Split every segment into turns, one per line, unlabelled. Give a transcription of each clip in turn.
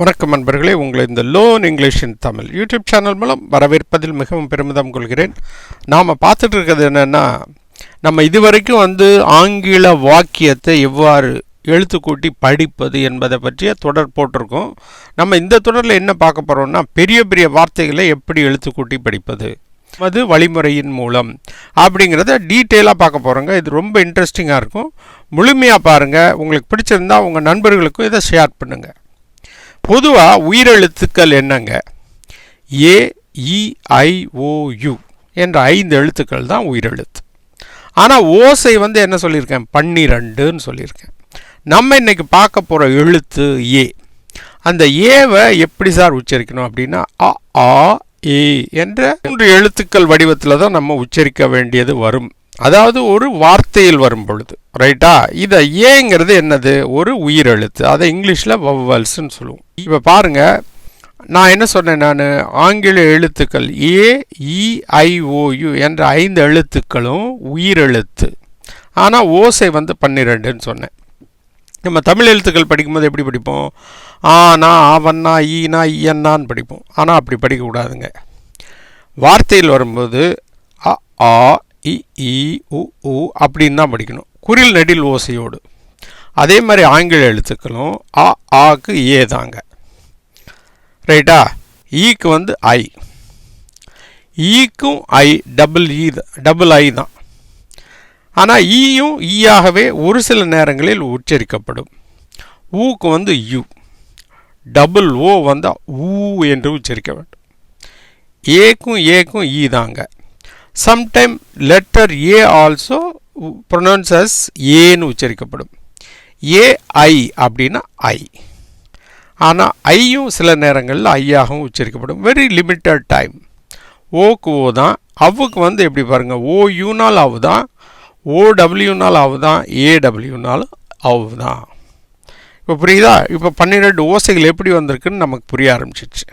வணக்கம் நண்பர்களே உங்களை இந்த learn English in Tamil YouTube channel மூலம் வரவேற்பதில் மிகவும் பெருமிதம் கொள்கிறேன். நாம் பார்த்துட்டு இருக்கிறது என்னென்னா நம்ம இதுவரைக்கும் வந்து ஆங்கில வாக்கியத்தை எவ்வாறு எழுத்து கூட்டி படிப்பது என்பதை பற்றிய தொடர் போட்டிருக்கோம். நம்ம இந்த தொடரில் என்ன பார்க்க போகிறோம்னா பெரிய பெரிய வார்த்தைகளை எப்படி எழுத்து கூட்டி படிப்பது அது வழிமுறையின் மூலம் அப்படிங்கிறத டீட்டெயிலாக பார்க்க போகிறோங்க இது ரொம்ப இன்ட்ரெஸ்டிங்காக இருக்கும். முழுமையாக பாருங்கள் உங்களுக்கு பிடிச்சிருந்தா உங்கள் நண்பர்களுக்கும் இதை ஷேர் பண்ணுங்கள் பொதுவாக உயிரெழுத்துக்கள் என்னங்க? ஏ இ ஐ ஓ யு என்ற ஐந்து எழுத்துக்கள் தான் உயிரெழுத்து. ஆனால் ஓசை வந்து என்ன சொல்லியிருக்கேன்? பன்னிரெண்டுன்னு சொல்லியிருக்கேன். நம்ம இன்றைக்கி பார்க்க போகிற எழுத்து ஏ. அந்த ஏவை எப்படி சார் உச்சரிக்கணும் அப்படின்னா அ ஆ ஏ என்ற மூன்று எழுத்துக்கள் வடிவத்தில் தான் நம்ம உச்சரிக்க வேண்டியது வரும். அதாவது ஒரு வார்த்தையில் வரும் பொழுது. ரைட்டா இதை ஏங்கிறது என்னது? ஒரு உயிரெழுத்து. அதை இங்கிலீஷில் வவ்வல்ஸ்ன்னு சொல்லுவோம். இப்போ பாருங்க. நான் என்ன சொன்னேன் நான்? ஆங்கில எழுத்துக்கள் ஏ இஐஓயு e, என்ற ஐந்து எழுத்துக்களும் உயிரெழுத்து. ஆனால் ஓசை வந்து பன்னிரெண்டுன்னு சொன்னேன். நம்ம தமிழ் எழுத்துக்கள் படிக்கும்போது எப்படி படிப்போம்? ஆனா ஆவண்ணா ஈனா ஈயன்னான்னு படிப்போம். ஆனால் அப்படி படிக்கக்கூடாதுங்க. வார்த்தையில் வரும்போது அ ஆ இ உ உ அப்படின்னு தான் படிக்கணும். குரில் நெடில் ஓசையோடு. அதே மாதிரி ஆங்கில எழுத்துக்களும் அ ஆக்கு ஏ தாங்க. ரைட்டா? ஈக்கு வந்து ஐ. ஈக்கும் ஐ டபுள் இ டபுள் ஐ தான். ஆனால் ஈயும் ஈயாகவே ஒரு சில நேரங்களில் உச்சரிக்கப்படும். ஊக்கு வந்து யூ. டபுள் ஓ வந்தால் ஊ என்று உச்சரிக்க வேண்டும். ஏக்கும் ஏக்கும் ஈ தாங்க. Sometime letter A also pronounce as ஏன்னு உச்சரிக்கப்படும். ஏஐ அப்படின்னா ஐ ஆனால் ஐயும் சில நேரங்களில் ஐயாகவும் உச்சரிக்கப்படும். வெரி லிமிட்டட் டைம் ஓக்கு ஓ தான். அவுக்கு வந்து எப்படி பாருங்கள் ஓ யூனால் அவு தான். ஓடபிள்யூனால் அவு தான். ஏடபிள்யூனாலும் அவு தான். இப்போ புரியுதா? இப்போ பன்னிரெண்டு ஓசைகள் எப்படி வந்திருக்குன்னு நமக்கு புரிய ஆரம்பிச்சிச்சு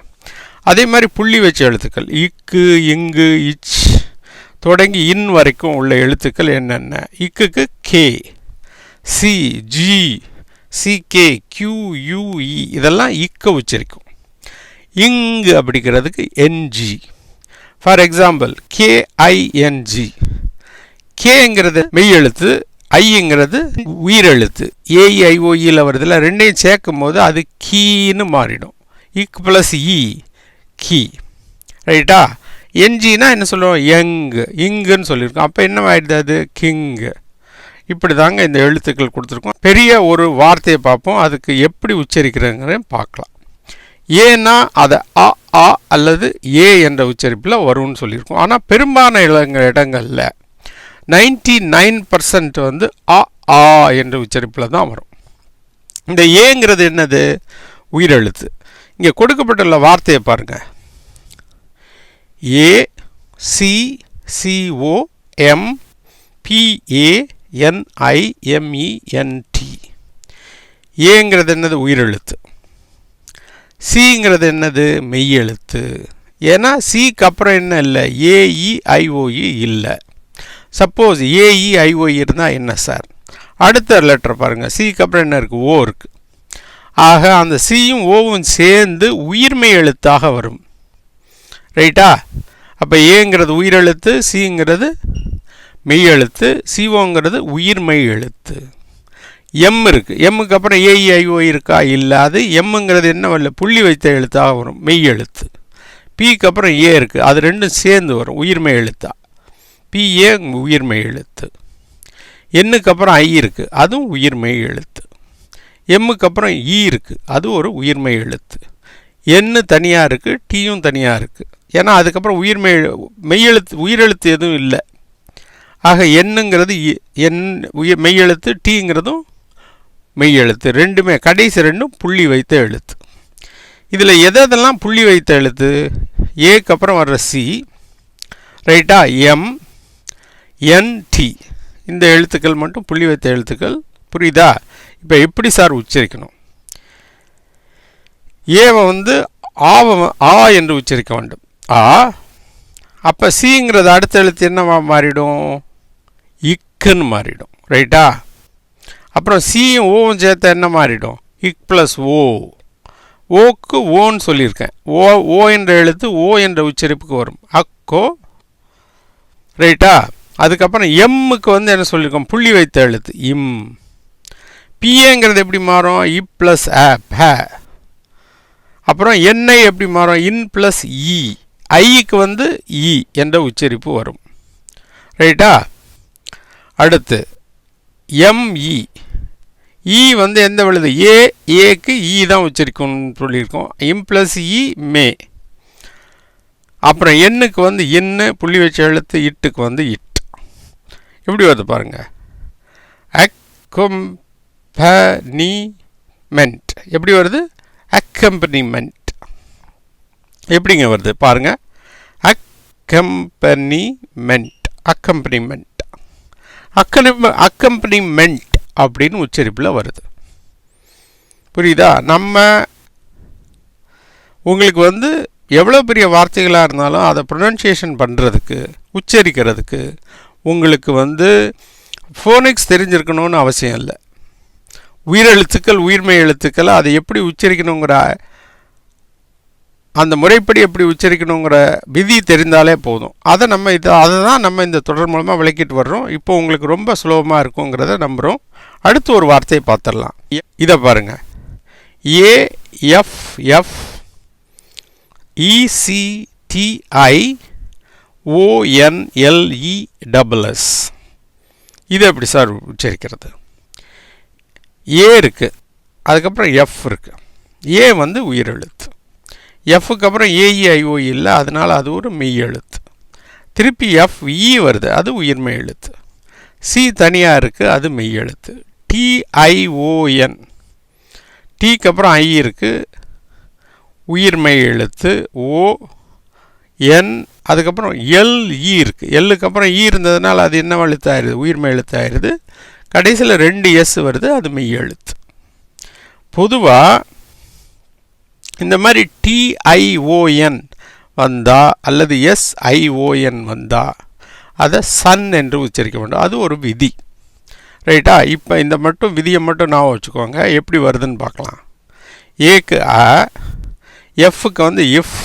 அதே மாதிரி புள்ளி வச்ச எழுத்துக்கள். இக்கு இங்கு இச் தொடங்கி இன் வரைக்கும் உள்ள எழுத்துக்கள் என்னென்ன? இக்குக்கு K C G C K Q U E இதெல்லாம் இக்க உச்சரிக்கும் இங்கு அப்படிங்கிறதுக்கு N G for example K I N G கேங்கிறது மெய் எழுத்து ஐங்கிறது உயிரெழுத்து ஏஐஓஇயில் e வருதில் ரெண்டையும் சேர்க்கும் போது அது கீன்னு மாறிடும். இக் ப்ளஸ் இ e, கீ. ரைட்டா என்ஜினா என்ன சொல்லுவோம் யங்கு. இங்குன்னு சொல்லியிருக்கோம். அப்போ என்ன ஆகிடுது அது? கிங்கு. இப்படி தாங்க இந்த எழுத்துக்கள் கொடுத்துருக்கோம். பெரிய ஒரு வார்த்தையை பார்ப்போம். அதுக்கு எப்படி உச்சரிக்கிறதுங்கிறதையும் பார்க்கலாம். ஏன்னா அதை அ ஆ அல்லது ஏ என்ற உச்சரிப்பில் வரும்னு சொல்லியிருக்கோம். ஆனால் பெரும்பாலான இடங்களில் நைன்டி நைன் பர்சன்ட் வந்து அ ஆ என்ற உச்சரிப்பில் தான் வரும். இந்த ஏங்கிறது என்னது? உயிரெழுத்து. இங்கே கொடுக்கப்பட்டுள்ள வார்த்தையை பாருங்கள் ஏ சி ஏங்கிறது என்னது? உயிரெழுத்து. சிங்கிறது என்னது? மெய்யெழுத்து. ஏன்னா சிக்கு அப்புறம் என்ன இல்லை? A E I O E e, e இல்லை. Suppose A E I O E இருந்தால் என்ன சார்? அடுத்த லெட்டர் பாருங்கள் சிக்கு அப்புறம் என்ன இருக்குது ஓ இருக்குது ஆக அந்த சியும் ஓவும் சேர்ந்து உயிர்மை எழுத்தாக வரும். ரைட்டா? அப்போ ஏங்கிறது உயிரெழுத்து சிங்கிறது மெய் எழுத்து சிஓங்கிறது உயிர்மெய் எழுத்து எம் இருக்குது எம்முக்கு அப்புறம் ஏஇஐஓ e, இருக்கா? இல்லை அது எம்முங்கிறது என்ன வரல? புள்ளி வைத்த எழுத்தாக வரும். மெய் எழுத்து பிக்கு அப்புறம் ஏ இருக்குது அது ரெண்டும் சேர்ந்து வரும். உயிர்மெய் எழுத்தா பிஏ உயிர்மெய் எழுத்து எண்ணுக்கு அப்புறம் ஐ இருக்குது அதுவும் உயிர்மை எழுத்து எம்முக்கு அப்புறம் e இ இருக்குது அது ஒரு உயிர்மெய் எழுத்து எண்ணு தனியாக இருக்குது டீயும் தனியாக இருக்குது ஏன்னா அதுக்கப்புறம் உயிர் மெய் மெய்யெழுத்து உயிரெழுத்து எதுவும் இல்லை. ஆக எண்ணுங்கிறது எண் உயிர் மெய்யெழுத்து டீங்கிறதும் மெய்யெழுத்து. ரெண்டுமே கடைசி ரெண்டும் புள்ளி வைத்த எழுத்து. இதில் எதெல்லாம் புள்ளி வைத்த எழுத்து? ஏக்கு அப்புறம் வர்ற சி. ரைட்டா எம் என்டி இந்த எழுத்துக்கள் மட்டும் புள்ளி வைத்த எழுத்துக்கள். புரியுதா? இப்போ எப்படி சார் உச்சரிக்கணும்? ஏவை வந்து ஆவ ஆ என்று உச்சரிக்க வேண்டும். ஆ? அப்போ சிங்கிறது அடுத்த எழுத்து என்னவா மாறிடும்? இக்குன்னு மாறிடும். ரைட்டா அப்புறம் சியும் ஓவும் சேர்த்தா என்ன மாறிடும்? இக் ப்ளஸ் ஓ ஓக்கு ஓன்னு சொல்லியிருக்கேன். ஓ ஓ என்ற எழுத்து ஓ என்ற உச்சரிப்புக்கு வரும். அக்கோ. ரைட்டா அதுக்கப்புறம் எம்முக்கு வந்து என்ன சொல்லியிருக்கோம்? புள்ளி வைத்த எழுத்து. இம் பிஏங்கிறது எப்படி மாறும்? இ ப்ளஸ் ஆ ப அப்புறம் என்ஐ எப்படி மாறும்? In plus E e. ஐக்கு வந்து இ என்ற உச்சரிப்பு வரும். ரைட்டா அடுத்து எம்இ இ e. e வந்து எந்த விழுது? ஏ ஏக்கு இ e தான் உச்சரிக்கணும்னு சொல்லியிருக்கோம். M plus E me. அப்புறம் எண்ணுக்கு வந்து எண்ணு புள்ளி வச்ச எழுத்து இட்டுக்கு வந்து இட். எப்படி வருது பாருங்க. அக்கம்பனிமெண்ட் எப்படி வருது? அக்கம்பனிமெண்ட் எப்படிங்க வருது? பாருங்க. அக்கம்பனிமெண்ட் அக்கம்பனிமெண்ட் அக்கனி அக்கம்பனிமெண்ட் அப்படின்னு உச்சரிப்பில் வருது. புரியுதா? நம்ம உங்களுக்கு வந்து எவ்வளோ பெரிய வார்த்தைகளாக இருந்தாலும் அதை ப்ரொனன்சியேஷன் பண்ணுறதுக்கு உச்சரிக்கிறதுக்கு உங்களுக்கு வந்து ஃபோனிக்ஸ் தெரிஞ்சிருக்கணும்னு அவசியம் இல்லை. உயிரெழுத்துக்கள் உயிர்மை எழுத்துக்கள் அதை எப்படி உச்சரிக்கணுங்கிற அந்த முறைப்படி எப்படி உச்சரிக்கணுங்கிற விதி தெரிந்தாலே போதும். அதை நம்ம இது அதை தான் நம்ம இந்த தொடர் மூலமாக விளக்கிட்டு வர்றோம். இப்போ உங்களுக்கு ரொம்ப சுலபமாக இருக்குங்கிறத நம்புகிறோம் அடுத்து ஒரு வார்த்தையை பார்த்துடலாம். இதை பாருங்கள் ஏஎஃப்எஃப் இசிடிஐ ஓஎன்எல்இ டபுள்எஸ் இது எப்படி சார் உச்சரிக்கிறது? ஏ இருக்குது அதுக்கப்புறம் எஃப் இருக்குது ஏ வந்து உயிரெழுத்து. எஃப்க்கு அப்புறம் ஏஇஐஓ இல்லை அதனால் அது ஒரு மெய் எழுத்து. திருப்பி எஃப் இ e வருது அது உயிர்மை எழுத்து. சி தனியாக இருக்குது அது மெய் எழுத்து. டிஐஓஎன் டீக்கு அப்புறம் ஐ இருக்குது உயிர்மை எழுத்து. ஓ என் அதுக்கப்புறம் எல் இ e இருக்குது. எல்லுக்கு அப்புறம் இ இருந்ததுனால அது என்ன எழுத்தாயிருது? உயிர்மை எழுத்தாயிருது. கடைசியில் ரெண்டு எஸ் வருது அது மெய் எழுத்து. பொதுவாக இந்த மாதிரி டிஐஓஎன் வந்தா அல்லது எஸ்ஐஓஎன் வந்தா அதை சன் என்று உச்சரிக்க வேண்டும். அது ஒரு விதி. ரைட்டா இப்போ இந்த மட்டும் விதியை மட்டும் நான் வச்சுக்கோங்க. எப்படி வருதுன்னு பார்க்கலாம். ஏக்கு அ எஃப்க்கு வந்து இஃப்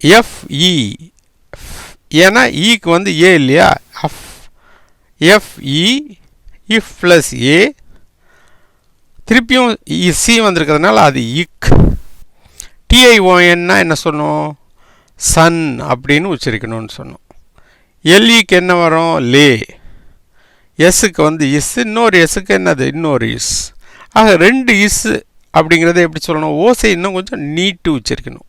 எஃப்இ e. ஏன்னா e ஈக்கு வந்து ஏ இல்லையா? Of F E if plus A திருப்பியும் சி வந்திருக்கிறதுனால அது இக். டிஐஓஎன்னா என்ன சொன்னோம்? சன் அப்படின்னு உச்சரிக்கணும்னு சொன்னோம். எல்இக்கு என்ன வரும்? லே. எஸ்ஸுக்கு வந்து இஸ் இன்னொரு எஸ்ஸுக்கு என்னது? இன்னொரு இஸ் ஆக ரெண்டு இஸ் அப்படிங்கிறத எப்படி சொல்லணும்? ஓசை இன்னும் கொஞ்சம் நீட்டு உச்சரிக்கணும்.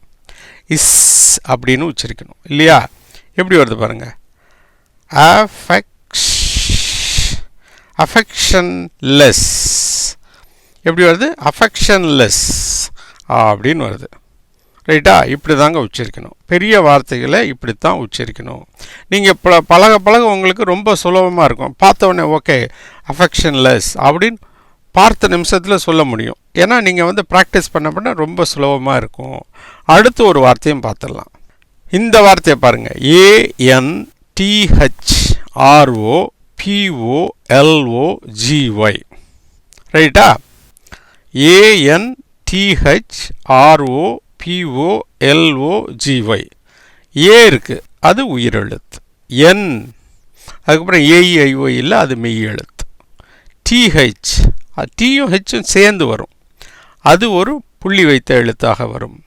இஸ் அப்படின்னு உச்சரிக்கணும். இல்லையா? எப்படி வருது பாருங்கள் அஃபெக்ஷ் அஃபெக்ஷன்லெஸ் எப்படி வருது? அஃபெக்ஷன்லெஸ் அப்படின்னு வருது. ரைட்டா? இப்படி தாங்க உச்சரிக்கணும். பெரிய வார்த்தைகளை இப்படி தான் உச்சரிக்கணும். நீங்கள் ப பழக பழக உங்களுக்கு ரொம்ப சுலபமாக இருக்கும். பார்த்த ஓகே அஃபெக்ஷன்லெஸ் அப்படின்னு பார்த்த நிமிஷத்தில் சொல்ல முடியும். ஏன்னா நீங்கள் வந்து ப்ராக்டிஸ் பண்ண பண்ண ரொம்ப சுலபமாக இருக்கும். அடுத்து ஒரு வார்த்தையும் பார்த்துடலாம். இந்த வார்த்தையை பாருங்கள் AN DH RO PO LO GY ரைட்டா? ஏஎன்டிஹெச்ஆர்ஓபிஓஎல்ஓஜிஒய் ஆர்ஓ பிஓ ஏ இருக்குது அது உயிரெழுத்து. என் அதுக்கப்புறம் ஏஇஐஓ இல்லை அது மெய் எழுத்து டிஹெச் டியும் ஹெச்சும் சேர்ந்து வரும். அது ஒரு புள்ளி வைத்த எழுத்தாக வரும்.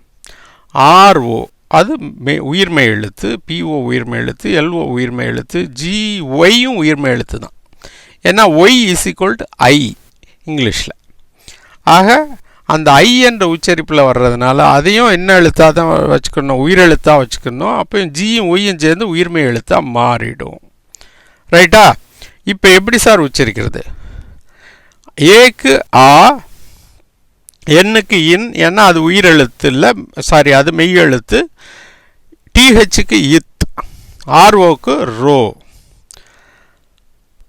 ஆர்ஓ அது மெ உயிர்மை எழுத்து பிஓ உயிர்மை எழுத்து எல்ஓ உயிர்மை எழுத்து ஜி ஒய்யும் உயிர்மை எழுத்து தான் ஏன்னா Y is equal to I இங்கிலீஷில். ஆக அந்த ஐ என்ற உச்சரிப்பில் வர்றதுனால அதையும் என்ன எழுத்தாக தான் வச்சுக்கணும்? உயிரெழுத்தாக வச்சுக்கணும். அப்போ ஜியும் ஒய்யும் சேர்ந்து உயிர்மை எழுத்தாக மாறிடும். ரைட்டா இப்போ எப்படி சார் உச்சரிக்கிறது? ஏக்கு ஆ எண்ணுக்கு இன் ஏன்னா அது உயிரெழுத்து இல்லை சாரி அது மெய் எழுத்து. டிஹெச்சுக்கு இத் ஆர்ஓக்கு ரோ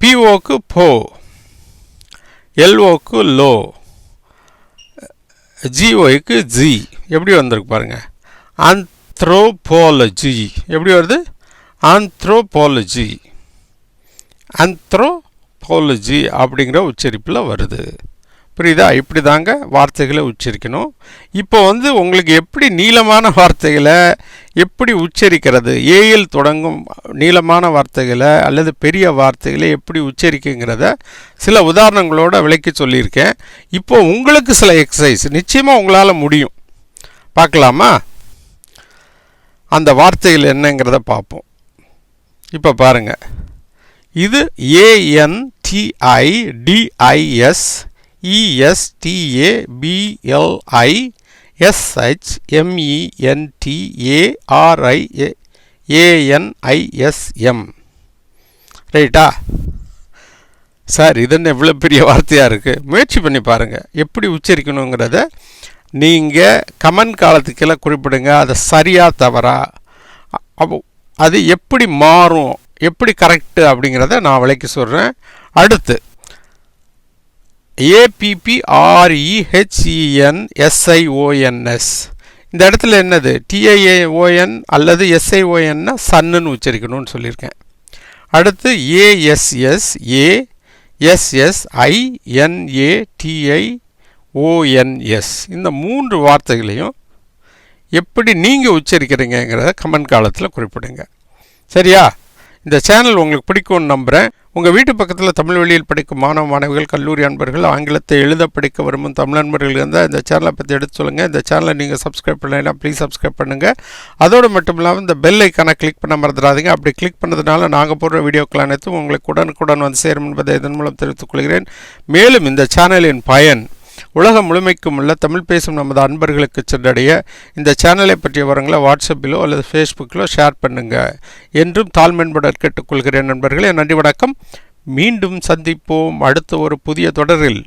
பிஓக்கு போ எல்ஓக்கு லோ. ஜிஓக்கு ஜி எப்படி வந்திருக்கு பாருங்கள் ஆந்த்ரோபாலஜி எப்படி வருது? ஆந்த்ரோபாலஜி ஆந்த்ரோபாலஜி அப்படிங்கிற உச்சரிப்பில் வருது. புரியுதா? இப்படி தாங்க வார்த்தைகளை உச்சரிக்கணும். இப்போ வந்து உங்களுக்கு எப்படி நீளமான வார்த்தைகளை எப்படி உச்சரிக்கிறது? ஏயில் தொடங்கும் நீளமான வார்த்தைகளை அல்லது பெரிய வார்த்தைகளை எப்படி உச்சரிக்குங்கிறத சில உதாரணங்களோட விளக்கி சொல்லியிருக்கேன். இப்போ உங்களுக்கு சில எக்ஸசைஸ் நிச்சயமாக உங்களால் முடியும். பார்க்கலாமா? அந்த வார்த்தைகள் என்னங்கிறத பார்ப்போம். இப்போ பாருங்க. இது ஏஎன்டிஐடிஐஎஸ் இஎஸ்டிஏபிஎல்ஐ எஸ்ஹெச் எம்இஎன்டிஏஆர்ஐ ஏஎன்ஐஎஸ்எம் ரைட்டா சார் இது என்ன இவ்வளோ பெரிய வார்த்தையாக இருக்குது முயற்சி பண்ணி பாருங்கள் எப்படி உச்சரிக்கணுங்கிறத நீங்கள் கமெண்ட் காலத்துக்கெல்லாம் குறிப்பிடுங்க. அதை சரியாக தவறா? அப்போ அது எப்படி மாறும்? எப்படி கரெக்டு அப்படிங்கிறத நான் விளக்கி சொல்கிறேன் அடுத்து ஏபிபிஆர்இஹெச்இஎன்எஸ்ஐஓஎன்எஸ் இந்த இடத்துல என்னது? டிஐஏஓஎன் அல்லது எஸ்ஐஓஎன்னா சன்னுன்னு உச்சரிக்கணும்னு சொல்லியிருக்கேன். அடுத்து ஏஎஸ்எஸ் ஏ ஓஎன்எஸ் இந்த மூன்று வார்த்தைகளையும் எப்படி நீங்கள் உச்சரிக்கிறீங்கிறத கமெண்ட் காலத்தில் குறிப்பிடுங்க. சரியா? இந்த சேனல் உங்களுக்கு பிடிக்கும்னு நம்புகிறேன் உங்கள் வீட்டு பக்கத்தில் தமிழ் வழியில் படிக்கும் மாணவ மாணவிகள் கல்லூரி அன்பர்கள் ஆங்கிலத்தை எழுத படிக்க விரும்பும் தமிழ் நண்பர்கள் இருந்தால் இந்த சேனலை பற்றி எடுத்து சொல்லுங்கள் இந்த சேனலை நீங்கள் சப்ஸ்கிரைப் பண்ணலைன்னா ப்ளீஸ் சப்ஸ்கிரைப் பண்ணுங்கள் அதோடு மட்டும் இல்லாமல் இந்த பெல் ஐக்கானை கிளிக் பண்ண மறந்துடாதீங்க. அப்படி கிளிக் பண்ணதுனால நாங்கள் போடுற வீடியோக்கள் அனைத்தும் உங்களுக்கு உடனுக்குடன் வந்து சேரும் என்பதை இதன் மூலம் தெரிவித்துக் கொள்கிறேன். மேலும் இந்த சேனலின் பயன் உலகம் முழுமைக்கும் உள்ள தமிழ் பேசும் நமது அன்பர்களுக்கு சென்றடைய இந்த சேனலை பற்றிய விவரங்களை வாட்ஸ்அப்பிலோ அல்லது ஃபேஸ்புக்கிலோ ஷேர் பண்ணுங்க. என்றும் தாழ்மென்பட கேட்டுக்கொள்கிறேன் நண்பர்களே. நன்றி வணக்கம். மீண்டும் சந்திப்போம் அடுத்த ஒரு புதிய தொடரில்.